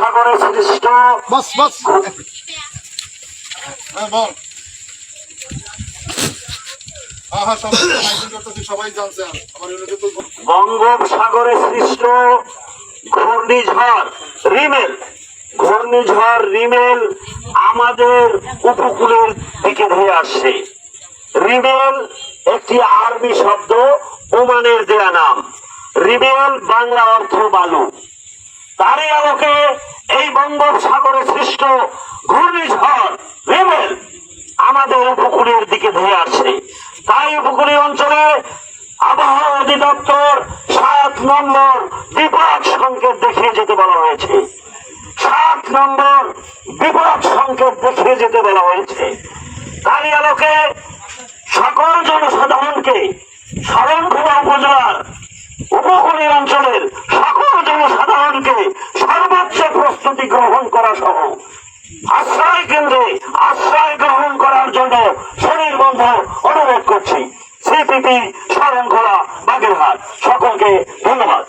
বঙ্গোপসাগরে সৃষ্ট। বস বস। হ্যাঁ হ্যাঁ হ্যাঁ বঙ্গোপসাগরে সৃষ্ট ঘূর্ণিঝড় রিমেল। ঘূর্ণিঝড় রিমেল আমাদের উপকূলের দিকে ধেয়ে আসছে। রিমেল একটি আরবি শব্দ ওমানের দেয়া নাম। রিমেল বাংলা অর্থ বালু। তারই আলোকে এই বঙ্গোপসাগরে সৃষ্ট ঘূর্ণিঝড় আমাদের উপকূলের দিকে ধেয়ে আসছে। তাই উপকূলীয় অঞ্চলে আবহাওয়া অধিদপ্তর সাত নম্বর বিপদ সংকেত দেখিয়ে যেতে বলা হয়েছে। সাত নম্বর বিপদ সংকেত দেখিয়ে যেতে বলা হয়েছে। তারই আলোকে সকল জনসাধারণকে শরণখোলা উপজেলার উপকূলীয় অঞ্চলের প্রস্তুতি গ্রহণ করা সহ। আশ্রয় কেন্দ্রে আশ্রয় গ্রহণ করার জন্য শরীর বন্ধ অনুরোধ করছি। সিপিপি শরণখোলা বাগেরহাট। সকলকে ধন্যবাদ।